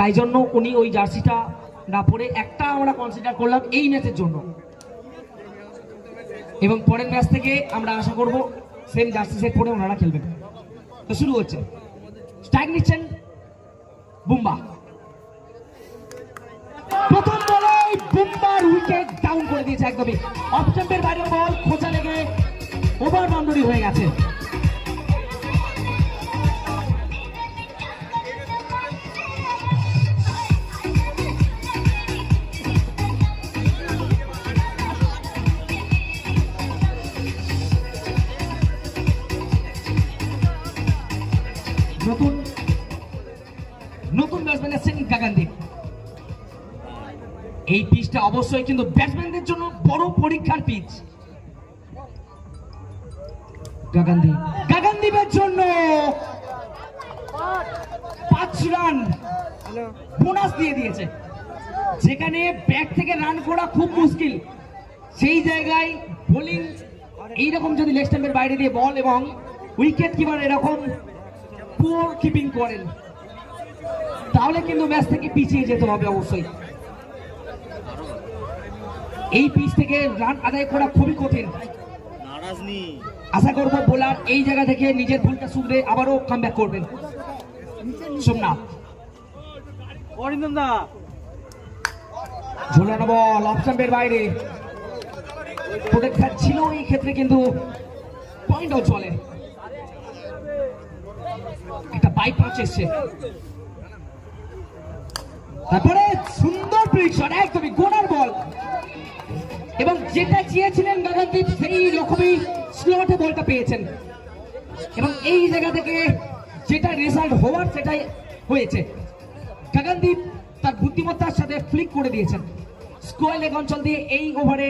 তাই জন্য উনি ওই জার্সিটা না পরে একটা আমরা কনসিডার করলাম এই ম্যাচের জন্য। এবং পরের ম্যাচ থেকে আমরা আশা করব সেম জার্সি সেট পরে ওনারা খেলবেন। তো শুরু হচ্ছে। স্ট্রাইক নিচ্ছেন বুম্বা। প্রথম বলে বুম্বার উইকেট ডাউন করে দিয়েছে একদমই। অফ বাইরের বল, খোঁচা লেগে ওভার বাউন্ডারি হয়ে গেছে। অবশ্যই কিন্তু ব্যাটসম্যানদের জন্য বড় পরীক্ষার পিচ গাগানদীপ গাগানদীপের জন্য পাঁচ রান বোনাস দিয়ে দিয়েছে। যেখানে ব্যাট থেকে রান করা খুব মুশকিল। সেই জায়গায় বোলিং এইরকম যদি লেগ স্ট্যাম্পের বাইরে দিয়ে বল এবং উইকেট কিপার এরকম পুয়ার কিপিং করেন তাহলে কিন্তু ম্যাচ থেকে পিছিয়ে যেতে হবে অবশ্যই। এই পিচ থেকে রান আদায় করা খুবই কঠিন। আশা করব বোলার এই জায়গা থেকে নিজের ভুলটা শুধরে আবারও কাম করবেন। সোমনাথ। অরিন্দম বল অপশনের বাইরে। প্রোটেক্টার ছিল এই ক্ষেত্রে কিন্তু পয়েন্টও চলে। একটা বাইক পাঁচ এসছে। তারপরে সুন্দর প্রিডিকশন একদমই গোনার বল এবং যেটা চেয়েছিলেন গগনদীপ সেই রকমই স্লটে বলটা পেয়েছেন। এবং এই জায়গা থেকে যেটা রেজাল্ট হওয়ার সেটাই হয়েছে। গগনদীপ তার বুদ্ধিমত্তার সাথে ফ্লিক করে দিয়েছেন। স্কোয়ার লেগ অঞ্চল দিয়ে এই ওভারে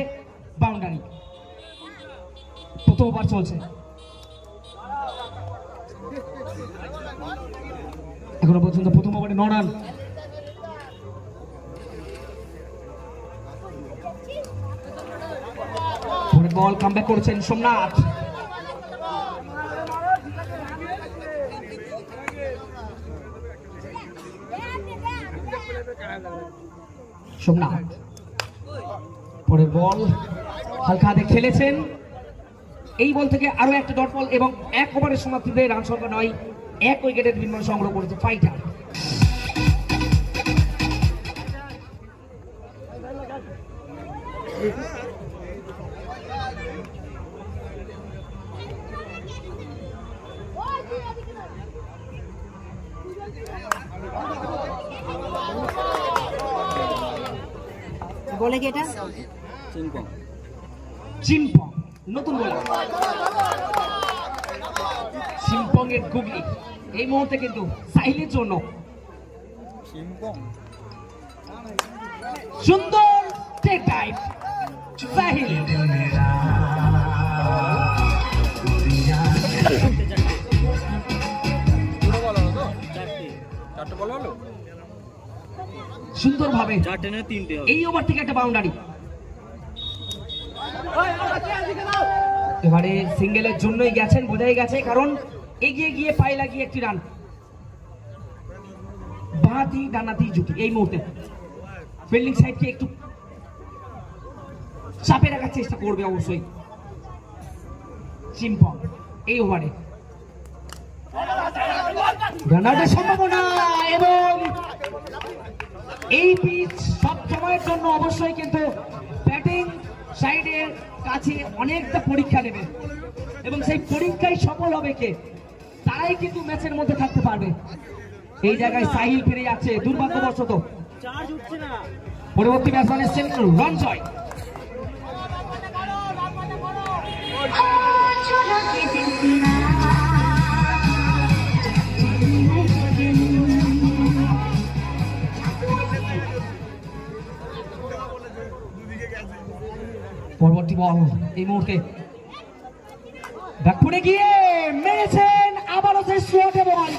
বাউন্ডারি প্রথম ওভার চলছে। এখনও পর্যন্ত প্রথম ওভারে ন রান বল কামব্যাক করেছেন সোমনাথ। সোমনাথ পরের বল, হালকা হাতে খেলেছেন। এই বল থেকে আরও একটা ডট বল এবং এক ওভারের সমাপ্তিতে রান সংখ্যা নয়, এক উইকেটের বিনিময় সংগ্রহ করেছে ফাইটার বলে কি এটা? চিম্পং নতুন চিম্পং এর গুগলি। এই মুহূর্তে কিন্তু সাহিলের জন্য। সুন্দর টেক টাইপ। সাহিল। বল চারটে। হলো? সুন্দরভাবে তিনটে হবে। এই ওভার থেকে একটা বাউন্ডারি এবারে সিঙ্গেলের জন্যই গেছেন বোঝাই গেছে কারণ এগিয়ে গিয়ে পায়ে লাগিয়ে একটি রান। ডানাতি জুটি এই মুহূর্তে। ফিল্ডিং সাইডকে একটু চাপে রাখার চেষ্টা করবে অবশ্যই। চিম্পং এই ওভারে। রানাউটের সম্ভাবনা এবং এই পিচ সব সময়ের জন্য অবশ্যই কিন্তু ব্যাটিং সাইডের কাছে অনেকটা পরীক্ষা নেবে। এবং সেই পরীক্ষায় সফল হবে কে? তারাই কিন্তু ম্যাচের মধ্যে থাকতে পারবে। এই জায়গায় সাহিল ফিরে যাচ্ছে দুর্ভাগ্যবশত। চার্জ উঠছে না। পরবর্তী ব্যাটসম্যান এসছেন রঞ্জয় বল এই মুহূর্তে ব্যাকফুটে গিয়ে মেরেছেন আবারও সেই স্লোটে বল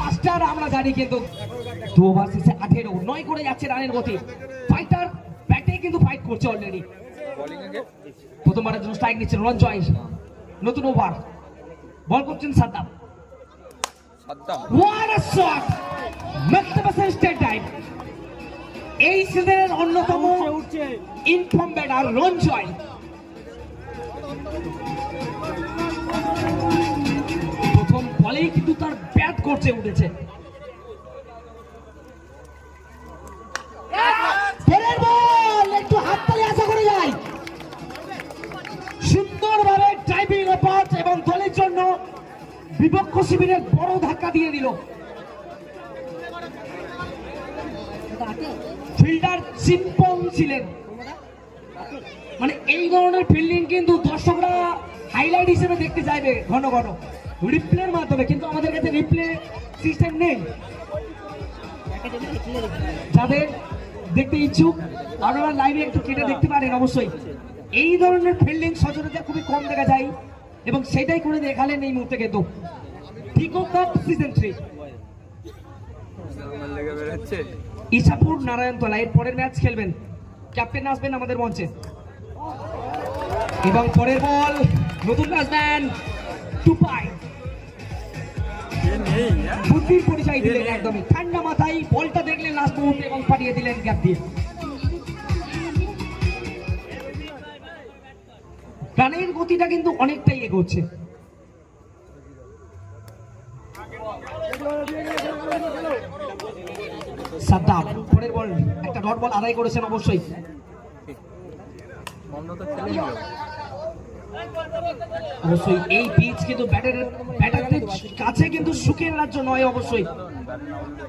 মাস্টার আমরা জানি কিন্তু দু ওভার শেষে আঠেরো নয় করে যাচ্ছে রানের গতি। ফাইটার ব্যাটে কিন্তু ফাইট করছে অলরেডি প্রথমবারের জন্য স্ট্রাইক নিচ্ছেন রঞ্জয় নতুন ওভার। বল করছেন Saddam. Saddam. A shot! Magnificent state dive. এই সিজনের অন্যতম উঠছে ইনফর্ম ব্যাটার রঞ্জয়। ঘন রিপ্লের মাধ্যমে কিন্তু আমাদের কাছে রিপ্লে সিস্টেম নেই। যাদের দেখতে ইচ্ছুক আপনারা লাইভে একটু কেটে দেখতে পারেন অবশ্যই। এই ধরনের ফিল্ডিং সচরাচর খুবই কম দেখা যায় এবং সেটাই করে দেখালেন এই মুহূর্তে কিন্তু পিকো cup season three Isapur Narayantala এর পরের ম্যাচ খেলবেন। ক্যাপ্টেন আসবেন আমাদের মঞ্চে। এবং পরের বল নতুন ব্যাটসম্যান নেই হ্যাঁ? বুদ্ধির পরিচয় দিলেন একদমই। ঠান্ডা মাথায় বলটা দেখলেন লাস্ট মুহূর্তে এবং পাঠিয়ে দিলেন গ্যাপ দিয়ে। রানের গতিটা কিন্তু অনেকটাই এগোচ্ছে। সাদ্দাম পরের বল। একটা ডট বল আদায় করেছেন অবশ্যই। অবশ্যই এই পিচ কিন্তু ব্যাটার ব্যাটারদের কাছে কিন্তু সুখের রাজ্য নয় অবশ্যই।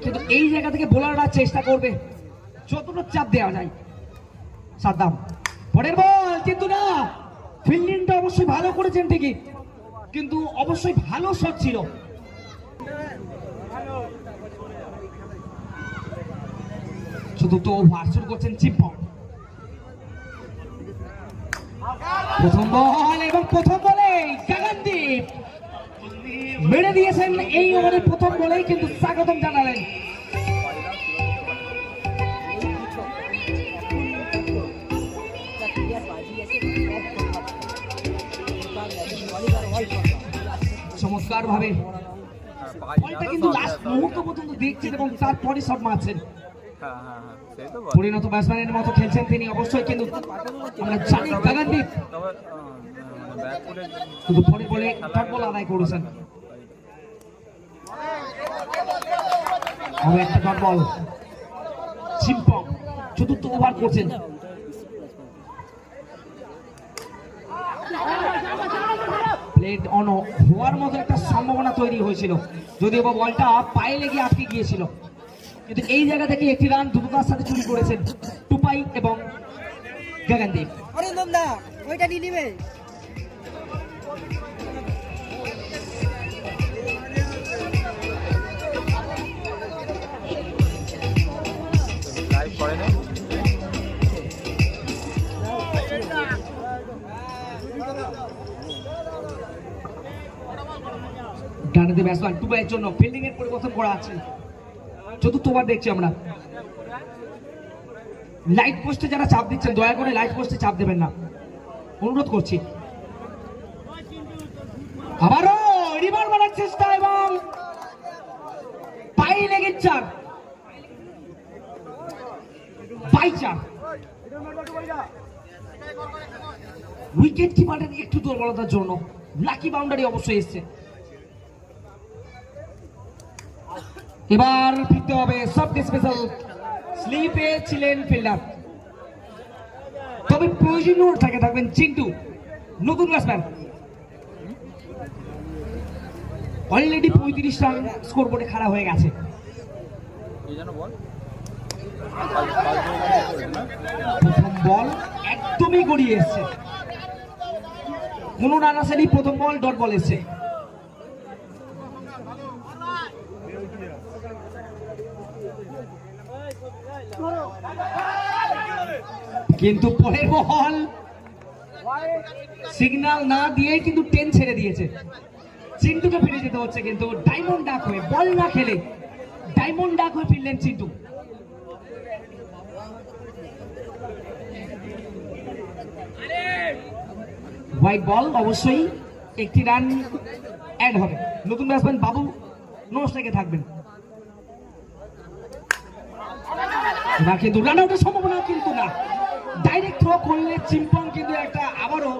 কিন্তু এই জায়গা থেকে বোলাররা চেষ্টা করবে। যতটা চাপ দেওয়া যায়। সাদ্দাম। পরের বল কিন্তু না। ফিল্ডিংটা অবশ্যই ভালো করেছেন ঠিকই। কিন্তু অবশ্যই ভালো শট ছিল। চতুর্থ ওভার শুরু করছেন চিম্পং প্রথম বল এবং প্রথম বলে গাগানদীপ। মেরে দিয়েছেন এই ওভারের প্রথম বলেই কিন্তু স্বাগতম জানালেন। চমৎকার ভাবে কিন্তু লাস্ট মুহূর্ত পর্যন্ত দেখছেন এবং তারপরে শট মারছেন। হ্যাঁ হ্যাঁ হ্যাঁ। পরিণত ব্যাটসম্যানের মতো খেলছেন তিনি অবশ্যই, কিন্তু আমরা জানি গাগানদীপ পরে বলে বল আদায় করেছেন। একটা বল চিম্পং চতুর্থ ওভার করছেন। প্লেট অন হওয়ার মতো একটা সম্ভাবনা তৈরি হয়েছিল। যদিও বলটা পায়ে লেগে আটকে গিয়েছিল। কিন্তু এই জায়গা থেকে একটি রান দ্রুততার সাথে চুরি করেছেন টুপাই এবং গগনদীপ। অরিন্দম দা ওইটা নিয়ে নিবে। ডানাতে ব্যাটসম্যান টুবাইয়ের জন্য ফিল্ডিং এর পরিবর্তন করা আছে। চতুর্থ ওভার দেখছি আমরা। লাইট পোস্টে যারা চাপ দিচ্ছেন, দয়া করে লাইট পোস্টে চাপ দেবেন না। অনুরোধ করছি। আবারও রিভার মারার চেষ্টা এবং পাই লেগে চার। বাই চার। উইকেট কিপারের একটু দুর্বলতার জন্য। লাকি বাউন্ডারি অবশ্যই এসছে। এবার ফিরতে হবে সব স্পেশাল স্লিপে ছিলেন ফিল্ডার তবে প্রয়োজনীয় থাকে, থাকবেন চিন্টু, নতুন ব্যাটসম্যান অলরেডি পঁয়ত্রিশ রান স্কোর বোর্ডে খাড়া হয়ে গেছে। প্রথম বল একদমই গড়িয়ে এসছে। কোনো রান আসেনি প্রথম বল ডট বল এসছে। কিন্তু পরের বল সিগন্যাল না দিয়ে কিন্তু টেন ছেড়ে দিয়েছে। চিন্টুকে ফিরে যেতে হচ্ছে কিন্তু ডায়মন্ড ডাক হয়ে, বল না খেলে, ডায়মন্ড ডাক হয়ে ফিরলেন চিন্টু। হোয়াইট বল অবশ্যই একটি রান অ্যাড হবে। নতুন ব্যাটসম্যান বাবু নস্টাকে থাকবেন। এবার কিন্তু রান আউটের সম্ভাবনা কিন্তু না। ডাইরেক্ট থ্রো করলে চিম্পং কিন্তু একটা আবারও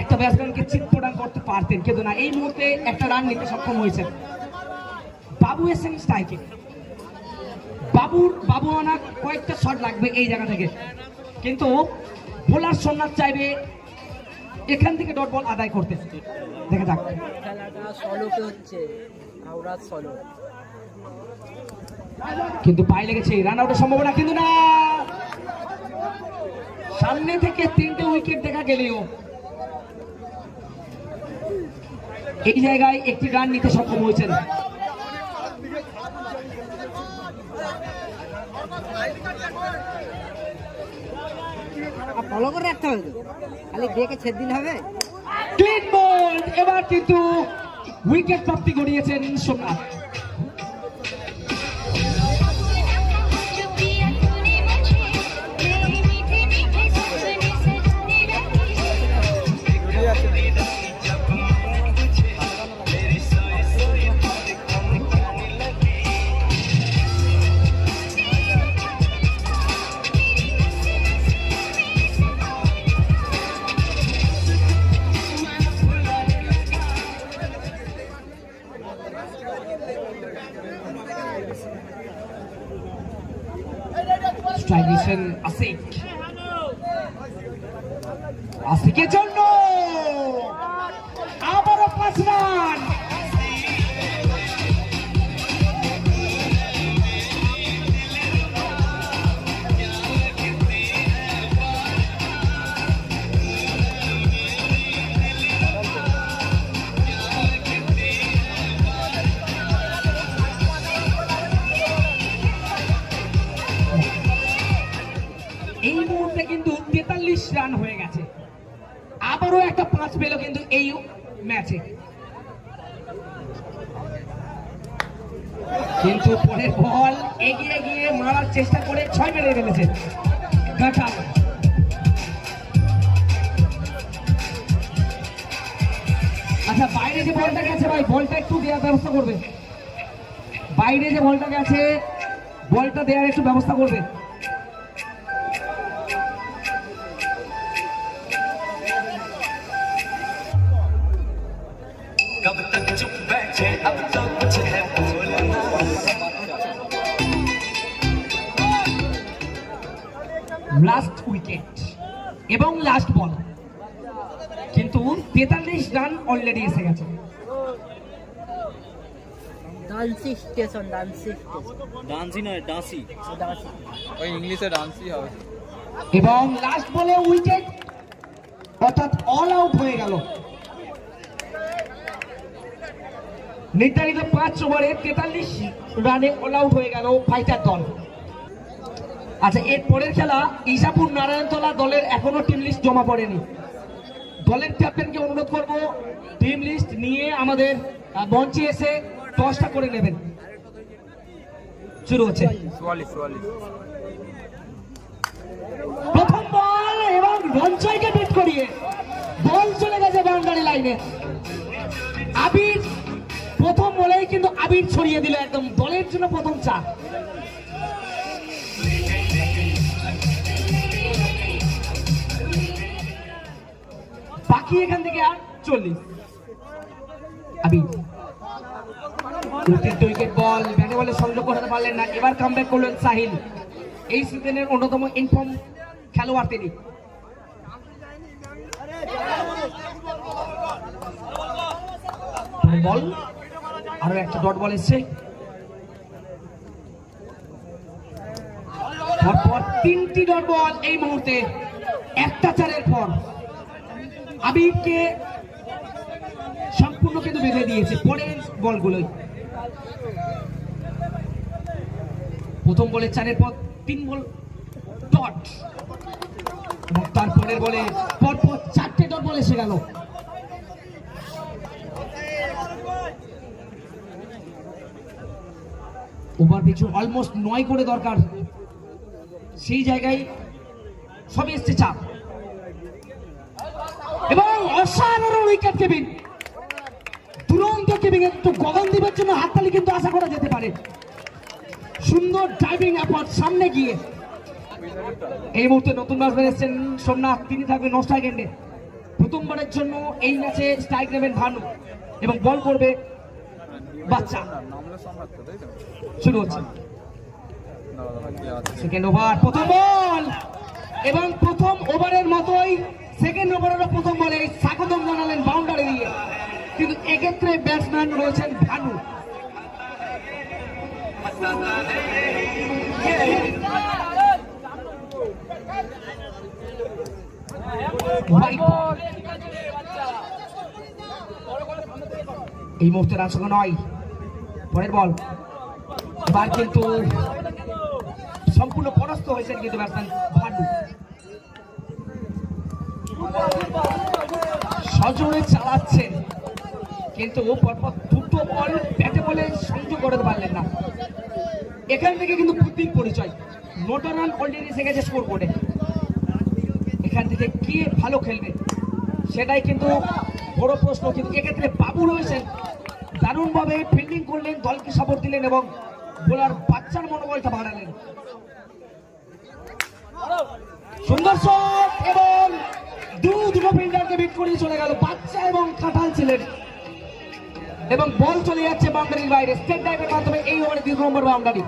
একটা ব্যাটসম্যানকে চিৎ প্রদান করতে পারতেন, কিন্তু না, এই মুহূর্তে একটা রান নিতে সক্ষম হয়েছেন। বাবু এসেন স্ট্রাইকে বাবুর, বাবু আনা কয়েকটা শট লাগবে এই জায়গা থেকে। কিন্তু বোলার সোমনাথ চাইবে এখান থেকে ডট বল আদায় করতে। দেখা যাক। খেলাটা সলোকে হচ্ছে সলো কিন্তু পায়ে লেগেছে রান আউটের সম্ভাবনা কিন্তু না। সামনে থেকে তিনটে উইকেট দেখা গেলেও এই জায়গায় একটি রান নিতে সক্ষম হয়েছেন। ফলো করে রাখতে হবে খালি দেখে ছেদ দিলে হবে। ক্লিন বল এবার কিন্তু উইকেট প্রাপ্তি ঘটিয়েছেন সোমনাথ। স্ট্রাইক দিয়েছেন আসিক মুহূর্তে কিন্তু তেতাল্লিশ রান হয়ে গেছে। আবারও একটা পাঁচ পেল কিন্তু এই ম্যাচে। কিন্তু পরের বল এগিয়ে গিয়ে মারার চেষ্টা করে ছয় মেরে ফেলেছে আচ্ছা বাইরে যে বলটা গেছে ভাই, বলটা একটু দেওয়ার ব্যবস্থা করবে। বাইরে যে বলটা গেছে, বলটা দেওয়ার একটু ব্যবস্থা করবে। লাস্ট উইকেট এবং লাস্ট বল কিন্তু তেতাল্লিশ রান অলরেডি এসে গেছে। ডান্সি স্টেশন ডান্সি ডান্সি নয় ডান্সি ডান্সি ওই ইংলিশে ডান্সই হবে। এবং লাস্ট বলে উইকেট অর্থাৎ অল আউট হয়ে গেল। নির্ধারিত পাঁচ ওভারে তেতাল্লিশ রানে অল আউট হয়ে গেল ফাইটার দল। আচ্ছা এর পরের খেলা ইসাপুর নারায়ণতলা দলের এখনও টিম লিস্ট জমা পড়েনি। দলের ক্যাপ্টেনকে অনুরোধ করব টিম লিস্ট নিয়ে আমাদের মঞ্চে এসে টসটা করে নেবেন। শুরু হচ্ছে। প্রথম বল এবং রঞ্জয়কে বিট করিয়ে বল চলে গেছে বাউন্ডারি লাইনে আবির প্রথম বলেই কিন্তু আবির ছড়িয়ে দিল একদম দলের জন্য প্রথম চা বাকি এখান থেকে আর বল সংযোগ পারলেন না। এবার করলেন এই সিজনের অন্যতম ইনফর্ম খেলোয়াড় তিনি। বল একটা ডট বল তিনটি ডট বল এই মুহূর্তে একটা চারের পর। আবিরকে সম্পূর্ণ কিন্তু বেঁধে দিয়েছে। পরের বলগুলোই প্রথম বলে চারের পর তিন বল, ডট। এবং তারপরের বলে, পরপর চারটে ডট বল এসে গেল। ওভার পিছু অলমোস্ট নয় করে দরকার। সেই জায়গায় সবে এসছে চাপ এবং অসাধারণ উইকেট কেবিন দুরন্ত টিপিং একটু গগনদীপের জন্য হাততালি কিন্তু আশা করা যেতে পারে। সুন্দর ড্রাইভিং অ্যাপট সামনে গিয়ে। এই মুহূর্তে নতুন ব্যাটসম্যান এসেছেন সোমনাথ, তিনি থাকবেন নষ্ট সেকেন্ডে প্রথমবারের জন্য এই ম্যাচে স্ট্রাইক নেবেন ভানু এবং বল করবে বাচ্চা। শুরু হচ্ছে। না সেকেন্ড ওভার প্রথম বল এবং প্রথম ওভারের মতোই সেকেন্ড ওভারেরও প্রথম বলে স্বাগতম জানালেন বাউন্ডারি দিয়ে। কিন্তু এক্ষেত্রে ব্যাটসম্যান রয়েছেন ভানু। এই মুহূর্তে রান নয়। পরের বল। এবার কিন্তু সম্পূর্ণ পরাস্ত হয়েছেন কিন্তু ব্যাটসম্যান ভান্ডু সজোরে চালাচ্ছেন। কিন্তু ও পরপর দুটো বল ব্যাটে বলে সংযোগ করতে পারলেন না। এখান থেকে কিন্তু বুদ্ধির পরিচয়। নোটা রান অলরেডি এসে গেছে স্কোর বোর্ডে এখান থেকে কে ভালো খেলবে, সেটাই কিন্তু বড় প্রশ্ন। কিন্তু এক্ষেত্রে বাবু রয়েছেন। দারুণভাবে ফিল্ডিং করলেন, দলকে সাপোর্ট দিলেন এবং বোলার বাচ্চার মনোবলটা বাড়ালেন। সুন্দর শট এবং দু দুটো চলে গেল। বাচ্চা এবং কাঁঠাল ছিলেন এবং বল চলে যাচ্ছে বাউন্ডারির বাইরে। স্টেট ড্রাইভের মাধ্যমে এই ওভারে দুই নম্বর বাউন্ডারি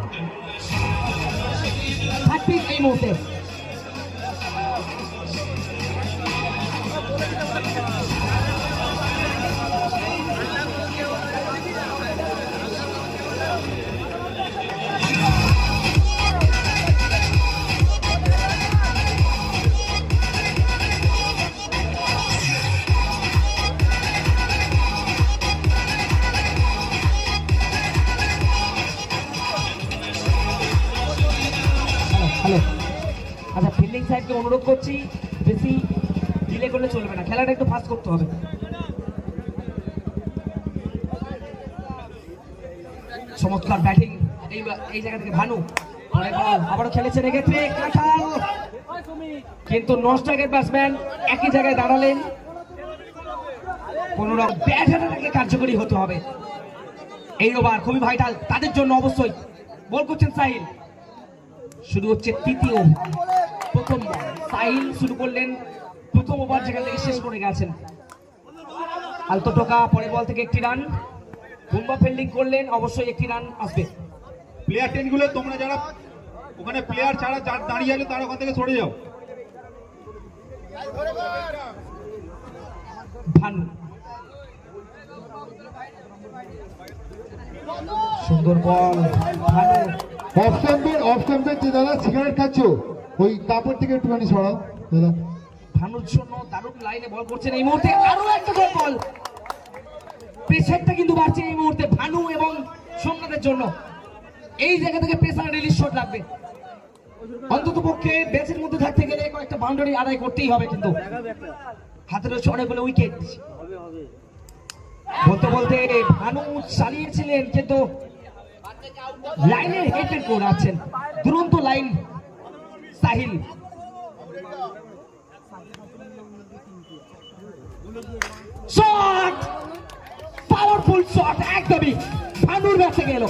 থার্টি এই মুহূর্তে। সাইডকে অনুরোধ করছি, বেশি ডিলে করলে চলবে না। খেলাটা একটু ফাস্ট করতে হবে। চমৎকার ব্যাটিং এই এই জায়গা থেকে ভানু। আবারও খেলেছেন এক্ষেত্রে কিন্তু নস্টাকের ব্যাটসম্যান একই জায়গায় দাঁড়ালেন। কোন রকম ব্যাট কার্যকরী হতে হবে। এই ওভার খুবই ভাইটাল তাদের জন্য অবশ্যই। বল করছেন সাহিল। শুরু হচ্ছে তৃতীয়। বল শুরু করলেন। প্রথম ওভার যেখান থেকে শেষ করে গেছেন। আলতো টোকা পরের বল থেকে একটি রান। বুম্বা ফিল্ডিং করলেন অবশ্যই একটি রান আসবে। প্লেয়ার টেনগুলো তোমরা যারা ওখানে প্লেয়ার ছাড়া যারা দাঁড়িয়ে আছে তারা ওখান থেকে সরে যাও। ভানু। সুন্দর বল ভানু। অফ স্ট্যাম্পের অফ স্ট্যাম্পের যে দাদা সিগারেট খাচ্ছ? ওই তারপর থেকে একটুখানি সরাও, দাদা। ভানুর জন্য দারুণ লাইনে বল করছেন এই মুহূর্তে, আরও একটা গোল বল। প্রেসারটা কিন্তু বাড়ছে এই মুহূর্তে ভানু এবং সোমনাথের জন্য। এই জায়গা থেকে প্রেসার রিলিজ শট লাগবে অন্তত পক্ষে ব্যাচের মধ্যে থাকতে গেলে কয়েকটা বাউন্ডারি আদায় করতেই হবে কিন্তু। হাতে রয়েছে অনেকগুলো উইকেট বলতে বলতে ভানু চালিয়েছিলেন, কিন্তু লাইনের হেড করে আছেন দুরন্ত line Sahil shot powerful shot একদমই। ভানুর কাছে গেল।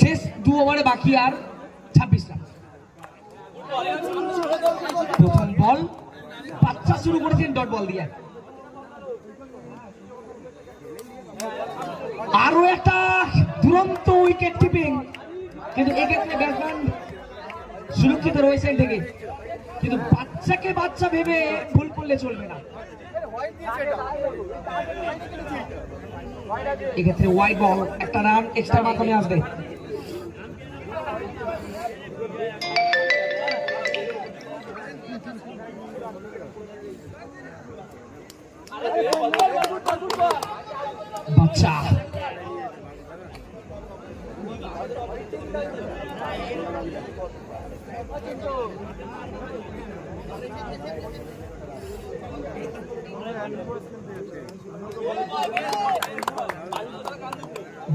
শেষ দু ওভারে বাকি আর ছাব্বিশ রান। প্রথম বল বাচ্চা শুরু করেছেন ডট বল দিয়ে। আরও একটা দুরন্ত উইকেট কিপিং। কিন্তু এক্ষেত্রে ব্যাটসম্যান সুরক্ষিত রয়েছেন থেকে কিন্তু বাচ্চাকে বাচ্চা ভেবে ভুল করলে চলবে না। এক্ষেত্রে ওয়াইড বল একটা রান এক্সট্রা মাধ্যমে আসবে। বাচ্চা।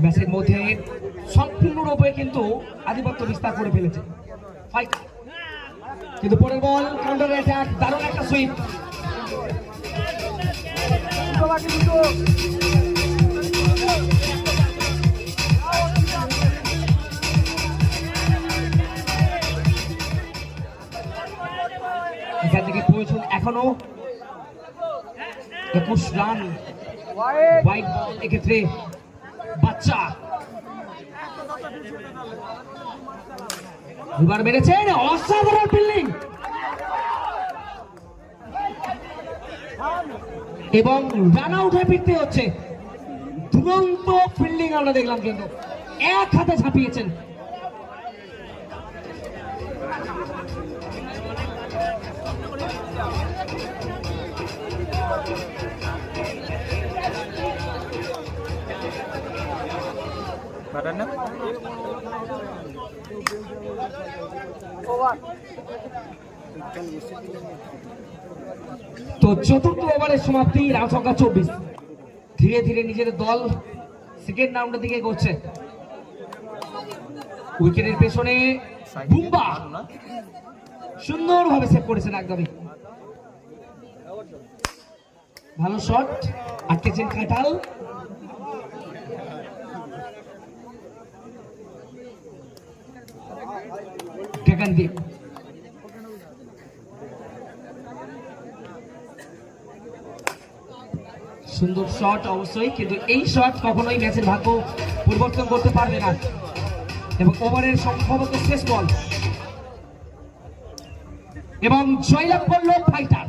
ম্যাচের মধ্যে সম্পূর্ণরূপে কিন্তু আধিপত্য বিস্তার করে ফেলেছে। ফাইট কিন্তু পরের বল কাউন্টার অ্যাটাক দারুণ একটা সুইপ এখনও একুশ রান হোয়াইট বল এক্ষেত্রে বাচ্চা। এবার মেরেছেন, অসাধারণ ফিল্ডিং এবং রান আউট ফিরতে হচ্ছে। দুরন্ত ফিল্ডিং আমরা দেখলাম কিন্তু। এক হাতে ঝাঁপিয়েছেন তো চতুর্থ ওভারের সমাপ্তি রান সংখ্যা চব্বিশ। ধীরে ধীরে নিজের দল সেকেন্ড রাউন্ডের দিকে এগোচ্ছে। উইকেটের পেছনে বুম্বা সুন্দরভাবে সেভ করেছেন একদমই। ভালো শট আটকেছেন গগনদীপ সুন্দর শট অবশ্যই, কিন্তু এই শট কখনোই ম্যাচের ভাগ্য পরিবর্তন করতে পারবে না। এবং ওভারের সম্ভবত শেষ বল। এবং জয়লাভ করল ফাইটার